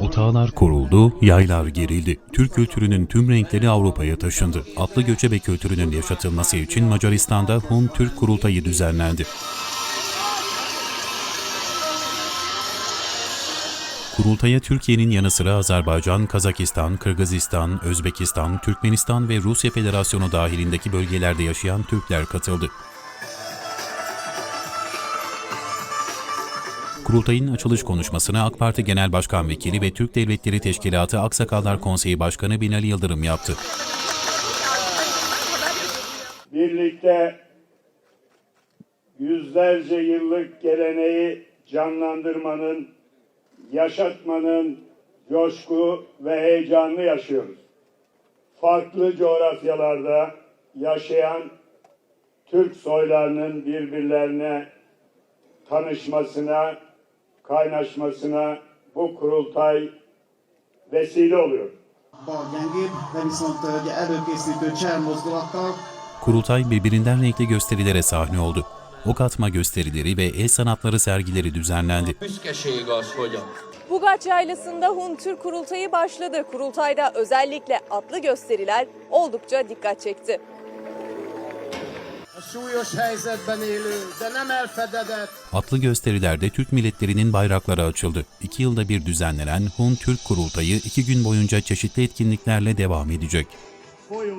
Otağlar kuruldu, yaylar gerildi. Türk kültürünün tüm renkleri Avrupa'ya taşındı. Atlı göçebe kültürünün yaşatılması için Macaristan'da Hun Türk Kurultayı düzenlendi. Kurultaya Türkiye'nin yanı sıra Azerbaycan, Kazakistan, Kırgızistan, Özbekistan, Türkmenistan ve Rusya Federasyonu dahilindeki bölgelerde yaşayan Türkler katıldı. Kurultayın açılış konuşmasını AK Parti Genel Başkan Vekili ve Türk Devletleri Teşkilatı Aksakallar Konseyi Başkanı Binali Yıldırım yaptı. birlikte yüzlerce yıllık geleneği canlandırmanın, yaşatmanın coşku ve heyecanını yaşıyoruz. Farklı coğrafyalarda yaşayan Türk soylarının birbirlerine tanışmasına, kaynaşmasına bu kurultay vesile oluyor. Kurultay birbirinden renkli gösterilere sahne oldu. Ok atma gösterileri ve el sanatları sergileri düzenlendi. Bugaç Yaylası'nda Hun Türk Kurultayı başladı. Kurultayda özellikle atlı gösteriler oldukça dikkat çekti. A súlyos helyzetben élő, de nem elfededett, Atlı gösterilerde Türk milletlerinin bayrakları açıldı. İki yılda bir düzenlenen Hun Türk Kurultayı iki gün boyunca çeşitli etkinliklerle devam edecek. Folyó